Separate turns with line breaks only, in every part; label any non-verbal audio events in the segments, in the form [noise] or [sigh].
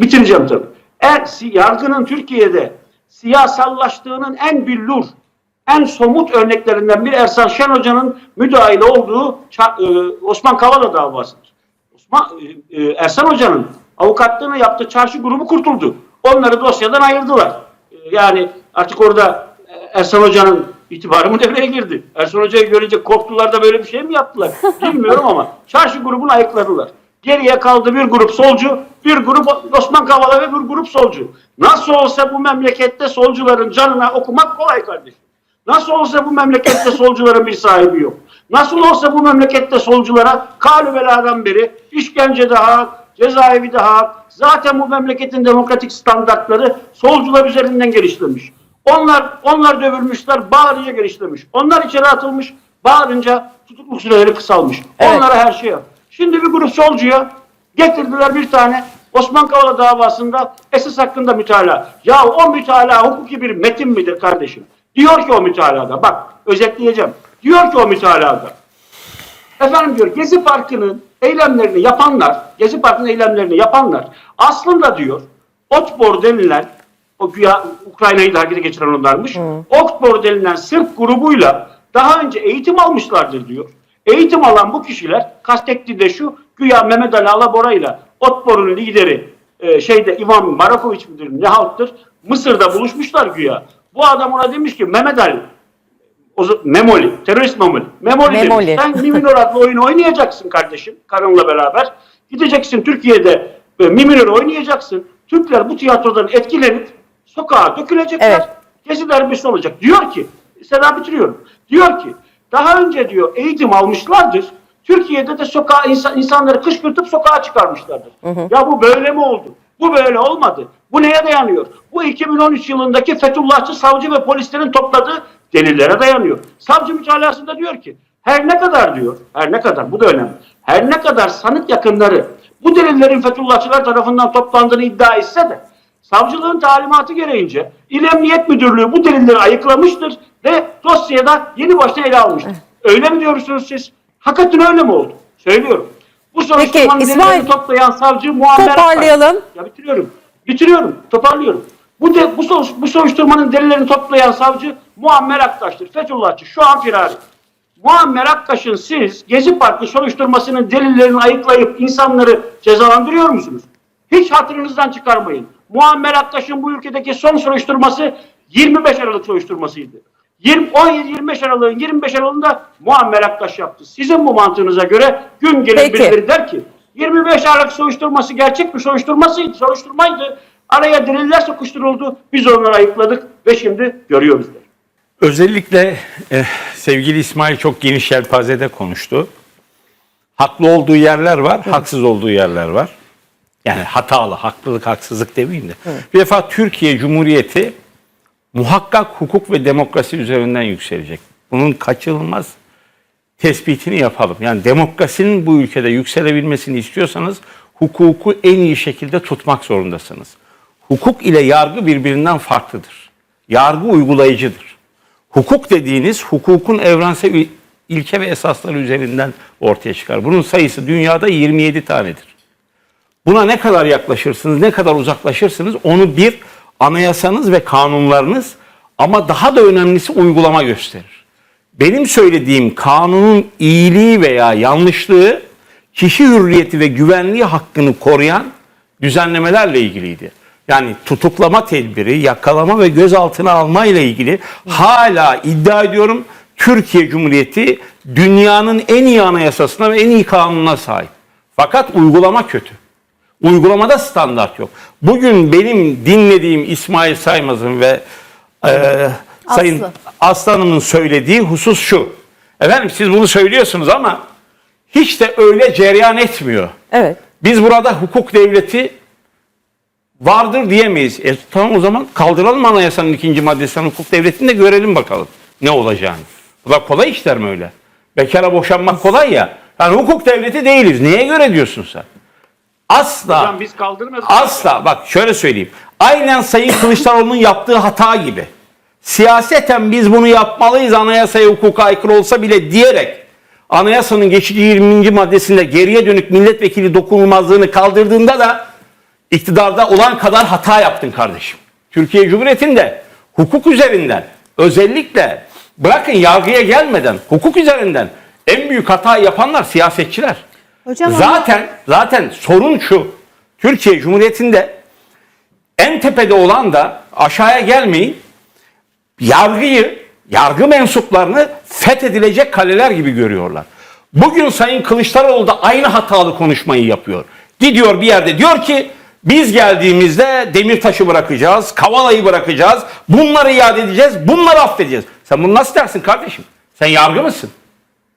Bitireceğim tabii. Si- yargının Türkiye'de siyasallaştığının en billur, en somut örneklerinden bir Ersan Şen Hoca'nın müdahale olduğu e, Osman Kavala davasıdır. Osman e, e, Ersan Hoca'nın avukatlığını yaptığı çarşı grubu kurtuldu. Onları dosyadan ayırdılar. Yani artık orada Ersan Hoca'nın itibarı mı [laughs] devreye girdi? Ersan Hoca'yı görünce korktular da böyle bir şey mi yaptılar? [laughs] Bilmiyorum ama çarşı grubunu ayıkladılar. Geriye kaldı bir grup solcu, bir grup Osman Kavala ve bir grup solcu. Nasıl olsa bu memlekette solcuların canına okumak kolay kardeşim. Nasıl olsa bu memlekette solcuların bir sahibi yok. Nasıl olsa bu memlekette solculara kalübeladan beri işkence de hak, cezaevi de hak. Zaten bu memleketin demokratik standartları solcular üzerinden geliştirmiş. Onlar onlar dövülmüşler, bağırınca geliştirmiş. Onlar içeri atılmış, bağırınca tutukluk süreleri kısalmış.
Evet.
Onlara her şey yap. Şimdi bir grup solcuya getirdiler bir tane Osman Kavala davasında esas hakkında mütalaa. Ya o mütalaa hukuki bir metin midir kardeşim? Diyor ki o mütalada bak özetleyeceğim. Diyor ki o mütalada efendim diyor Gezi Parkı'nın eylemlerini yapanlar, Gezi Parkı'nın eylemlerini yapanlar aslında diyor Otpor denilen o güya Ukrayna'yı da harekete geçiren onlarmış. Otpor denilen Sırp grubuyla daha önce eğitim almışlardır diyor. Eğitim alan bu kişiler kastettiği de şu güya Mehmet Ali Alabora ile Otpor'un lideri e, şeyde Ivan Marakoviç midir ne halktır Mısır'da buluşmuşlar güya. Bu adam ona demiş ki Mehmet Ali o Memoli, terörist Memoli. Memoli,
Memoli.
demiş. Sen Miminor adlı oyunu oynayacaksın kardeşim karınla beraber. Gideceksin Türkiye'de e, Miminor oynayacaksın. Türkler bu tiyatrodan etkilenip sokağa dökülecekler.
Evet.
Gezi darbesi olacak. Diyor ki, Seda bitiriyorum. Diyor ki, daha önce diyor eğitim almışlardır. Türkiye'de de sokağa insan, insanları kışkırtıp sokağa çıkarmışlardır. Ya bu böyle mi oldu? Bu böyle olmadı. Bu neye dayanıyor? Bu 2013 yılındaki Fethullahçı savcı ve polislerin topladığı delillere dayanıyor. Savcı mütalasında diyor ki her ne kadar diyor, her ne kadar bu da önemli. Her ne kadar sanık yakınları bu delillerin Fethullahçılar tarafından toplandığını iddia etse de savcılığın talimatı gereğince İl Emniyet Müdürlüğü bu delilleri ayıklamıştır ve dosyayı da yeni baştan ele almıştır. Öyle mi diyorsunuz siz? Hakikaten öyle mi oldu? Söylüyorum. Bu soruşturmanın
İsmail,
delillerini toplayan savcı Muammer.
Toparlayalım.
Ya bitiriyorum. Bitiriyorum. Toparlıyorum. Bu de, bu, sor- bu soruşturmanın delillerini toplayan savcı Muammer Aktaş'tır. Fethullahçı. Şu an firari. Muammer Aktaş'ın siz Gezi Parkı soruşturmasının delillerini ayıklayıp insanları cezalandırıyor musunuz? Hiç hatırınızdan çıkarmayın. Muammer Aktaş'ın bu ülkedeki son soruşturması 25 Aralık soruşturmasıydı. 20 17-25 Aralık'ın 25 Aralık'ında Muammer Aktaş yaptı. Sizin bu mantığınıza göre gün gelir
Peki.
birileri der ki 25 Aralık soruşturması gerçek bir soruşturmasıydı, soruşturmaydı. Araya deliller sokuşturuldu. Biz onları ayıkladık ve şimdi görüyoruz der.
Özellikle eh, sevgili İsmail çok geniş yelpazede konuştu. Haklı olduğu yerler var, haksız olduğu yerler var. Yani hatalı, haklılık, haksızlık demeyeyim de. Bir defa Türkiye Cumhuriyeti muhakkak hukuk ve demokrasi üzerinden yükselecek. Bunun kaçınılmaz tespitini yapalım. Yani demokrasinin bu ülkede yükselebilmesini istiyorsanız hukuku en iyi şekilde tutmak zorundasınız. Hukuk ile yargı birbirinden farklıdır. Yargı uygulayıcıdır. Hukuk dediğiniz hukukun evrensel il- ilke ve esasları üzerinden ortaya çıkar. Bunun sayısı dünyada 27 tanedir. Buna ne kadar yaklaşırsınız, ne kadar uzaklaşırsınız onu bir anayasanız ve kanunlarınız ama daha da önemlisi uygulama gösterir. Benim söylediğim kanunun iyiliği veya yanlışlığı kişi hürriyeti ve güvenliği hakkını koruyan düzenlemelerle ilgiliydi. Yani tutuklama tedbiri, yakalama ve gözaltına alma ile ilgili hala iddia ediyorum Türkiye Cumhuriyeti dünyanın en iyi anayasasına ve en iyi kanununa sahip. Fakat uygulama kötü. Uygulamada standart yok. Bugün benim dinlediğim İsmail Saymaz'ın ve e, Sayın. Aslanım'ın söylediği husus şu. Efendim siz bunu söylüyorsunuz ama hiç de öyle cereyan etmiyor.
Evet.
Biz burada hukuk devleti vardır diyemeyiz. E, tamam o zaman kaldıralım anayasanın ikinci maddesinden hukuk devletini de görelim bakalım ne olacağını. Bu da kolay işler mi öyle? Bekara boşanmak kolay ya. Yani hukuk devleti değiliz. Neye göre diyorsun sen? Asla.
Hocam biz kaldırmadık.
Asla bak şöyle söyleyeyim. Aynen Sayın Kılıçdaroğlu'nun yaptığı hata gibi. Siyaseten biz bunu yapmalıyız anayasaya hukuka aykırı olsa bile diyerek anayasanın geçici 20. maddesinde geriye dönük milletvekili dokunulmazlığını kaldırdığında da iktidarda olan kadar hata yaptın kardeşim. Türkiye Cumhuriyeti'nde hukuk üzerinden özellikle bırakın yargıya gelmeden hukuk üzerinden en büyük hata yapanlar siyasetçiler.
Hocam ama-
zaten zaten sorun şu. Türkiye Cumhuriyeti'nde en tepede olan da aşağıya gelmeyin. Yargıyı, yargı mensuplarını fethedilecek kaleler gibi görüyorlar. Bugün Sayın Kılıçdaroğlu da aynı hatalı konuşmayı yapıyor. Gidiyor bir yerde diyor ki biz geldiğimizde Demirtaş'ı bırakacağız, Kavala'yı bırakacağız, bunları iade edeceğiz, bunları affedeceğiz. Sen bunu nasıl dersin kardeşim? Sen yargı mısın?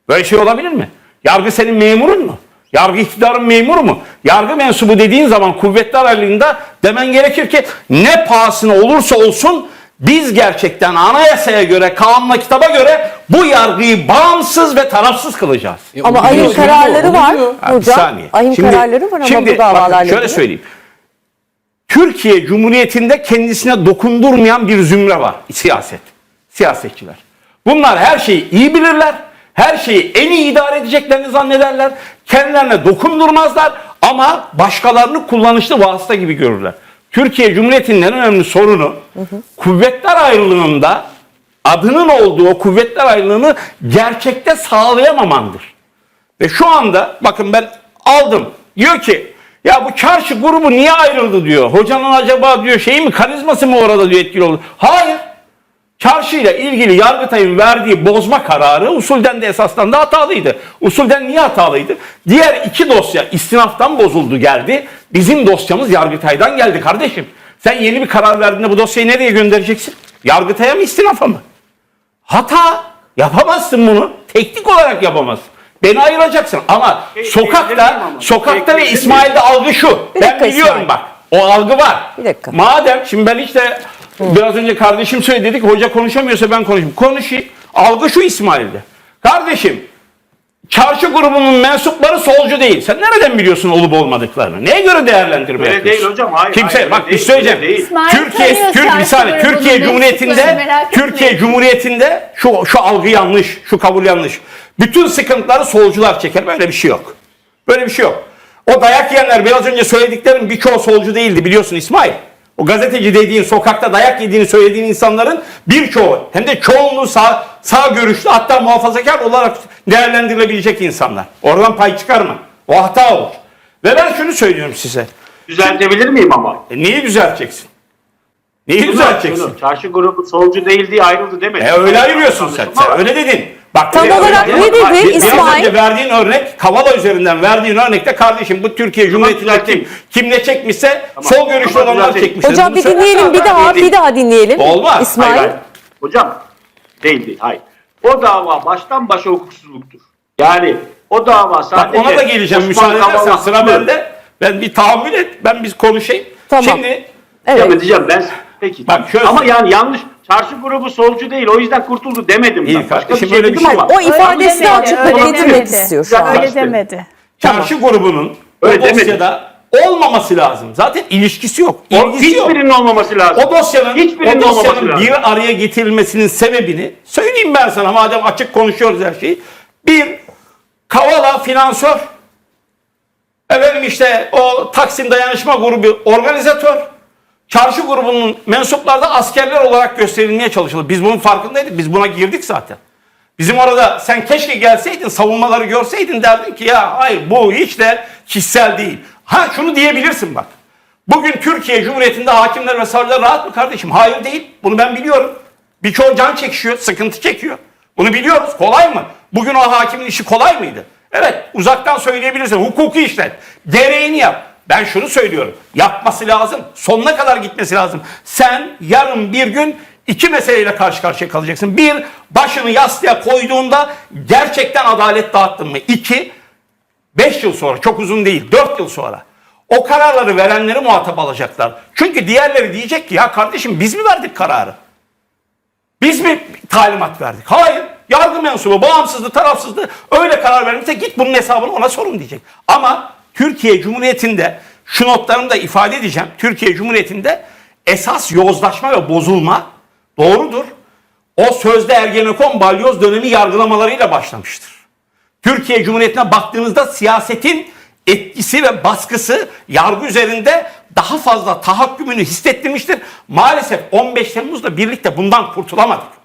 Böyle şey olabilir mi? Yargı senin memurun mu? Yargı iktidarın memuru mu? Yargı mensubu dediğin zaman kuvvetler aralığında demen gerekir ki ne pahasına olursa olsun biz gerçekten anayasaya göre, kanuna, kitaba göre bu yargıyı bağımsız ve tarafsız kılacağız.
E,
Ama ayın kararları var.
Ha, bir
hocam.
saniye.
Ayın
Şimdi-
kararları var ama
şimdi
bu davalarla
bakın şöyle söyleyeyim. Türkiye Cumhuriyeti'nde kendisine dokundurmayan bir zümre var. Siyaset. Siyasetçiler. Bunlar her şeyi iyi bilirler. Her şeyi en iyi idare edeceklerini zannederler. Kendilerine dokundurmazlar ama başkalarını kullanışlı vasıta gibi görürler. Türkiye Cumhuriyeti'nin en önemli sorunu kuvvetler ayrılığında adının olduğu o kuvvetler ayrılığını gerçekte sağlayamamandır. Ve şu anda bakın ben aldım. Diyor ki ya bu çarşı grubu niye ayrıldı diyor. Hocanın acaba diyor şeyi mi karizması mı orada diyor etkili oldu. Hayır. Çarşıyla ilgili Yargıtay'ın verdiği bozma kararı usulden de esasdan da hatalıydı. Usulden niye hatalıydı? Diğer iki dosya istinaftan bozuldu geldi. Bizim dosyamız Yargıtay'dan geldi kardeşim. Sen yeni bir karar verdiğinde bu dosyayı nereye göndereceksin? Yargıtay'a mı istinafa mı? Hata. Yapamazsın bunu. Teknik olarak yapamazsın. Beni ayıracaksın ama
şey
sokakta
ama.
sokakta ve İsmail'de algı şu.
Bir
ben biliyorum
İsmail.
bak. O algı var.
Bir dakika.
Madem şimdi ben işte biraz önce kardeşim söyledi dedik hoca konuşamıyorsa ben konuşayım. Konuşayım. Algı şu İsmail'de. Kardeşim çarşı grubunun mensupları solcu değil. Sen nereden biliyorsun olup olmadıklarını? Neye göre değerlendirme
Öyle
yapıyorsun?
değil hocam, hayır,
Kimse
hayır,
bak
öyle
bir
değil,
söyleyeceğim.
öyle değil.
İsmail
Türkiye
tanıyor
Türk bir
çarşı
saniye
grubunun
Türkiye Cumhuriyeti'nde
merak
Türkiye. Cumhuriyeti'nde şu şu algı yanlış, şu kabul yanlış. Bütün sıkıntıları solcular çeker. Böyle bir şey yok. Böyle bir şey yok. O dayak yiyenler biraz önce söylediklerim birçoğu solcu değildi biliyorsun İsmail. O gazeteci dediğin sokakta dayak yediğini söylediğin insanların birçoğu hem de çoğunluğu sağ, sağ görüşlü hatta muhafazakar olarak değerlendirilebilecek insanlar. Oradan pay çıkarma. O hata olur. Ve ben şunu söylüyorum size.
Düzeltebilir miyim ama?
E, neyi düzelteceksin? Neyi
Şunu-
düzelteceksin?
şunu, Çarşı grubu solcu değil diye ayrıldı demedim.
E öyle ayırıyorsun sen. Sen öyle dedin. Bak
Tam
biraz
olarak ne dedi
Bak, bir- Biraz
İsmail?
önce verdiğin örnek Kavala üzerinden verdiğin örnekte kardeşim bu Türkiye Cumhuriyeti'nde kim, kim ne çekmişse
Tamam,
sol görüşlü
tamam,
olanlar çekmişler.
Hocam
Bunu
bir dinleyelim bir daha
değil.
bir daha dinleyelim.
Olmaz.
İsmail.
Hayır, hayır. Hocam değil değil hayır. O dava baştan başa hukuksuzluktur. Yani o dava
Bak
sadece
ona da geleceğim
Osman
müsaade edersen
Kavala-
sıra bende. Ben bir tahammül et. Ben biz konuşayım.
Tamam.
Şimdi
Evet.
Devam edeceğim ben. Peki.
Bak şöyle-
ama yani yanlış. Çarşı grubu solcu değil. O yüzden kurtuldu demedim
İyi
ben. Başka bir
kardeşim,
şey
öyle bir
dedim
şey
ama.
O ifadesini
demedi,
açıklık
öyle
getirmek
demedi.
istiyor şu an.
Öyle
Öyle demedi.
çarşı grubunun
Öyle
o
demedim.
dosyada olmaması lazım. Zaten ilişkisi yok.
O
İlgisi yok.
hiçbirinin olmaması lazım.
O dosyanın,
Hiçbirinin
o
olmaması
dosyanın
lazım.
bir araya getirilmesinin sebebini söyleyeyim ben sana madem açık konuşuyoruz her şeyi. Bir, Kavala finansör. Efendim işte o Taksim Dayanışma Grubu organizatör. Çarşı grubunun mensupları da askerler olarak gösterilmeye çalışıldı. Biz bunun farkındaydık. Biz buna girdik zaten. Bizim orada sen keşke gelseydin savunmaları görseydin derdin ki ya hayır bu hiç de kişisel değil. Ha şunu diyebilirsin bak. Bugün Türkiye Cumhuriyeti'nde hakimler ve savcılar rahat mı kardeşim? Hayır değil. Bunu ben biliyorum. Birçoğu can çekişiyor, sıkıntı çekiyor. Bunu biliyoruz. Kolay mı? Bugün o hakimin işi kolay mıydı? Evet, uzaktan söyleyebilirsin. Hukuki işlet. Gereğini yap. Ben şunu söylüyorum. Yapması lazım. Sonuna kadar gitmesi lazım. Sen yarın bir gün iki meseleyle karşı karşıya kalacaksın. Bir, başını yastığa koyduğunda gerçekten adalet dağıttın mı? İki, 5 yıl sonra çok uzun değil 4 yıl sonra o kararları verenleri muhatap alacaklar. Çünkü diğerleri diyecek ki ya kardeşim biz mi verdik kararı? Biz mi talimat verdik? Hayır. Yargı mensubu bağımsızdı, tarafsızdı. Öyle karar vermişse git bunun hesabını ona sorun diyecek. Ama Türkiye Cumhuriyeti'nde şu notlarımı da ifade edeceğim. Türkiye Cumhuriyeti'nde esas yozlaşma ve bozulma doğrudur. O sözde Ergenekon balyoz dönemi yargılamalarıyla başlamıştır. Türkiye Cumhuriyeti'ne baktığınızda siyasetin etkisi ve baskısı yargı üzerinde daha fazla tahakkümünü hissettirmiştir. Maalesef 15 Temmuz'da birlikte bundan kurtulamadık.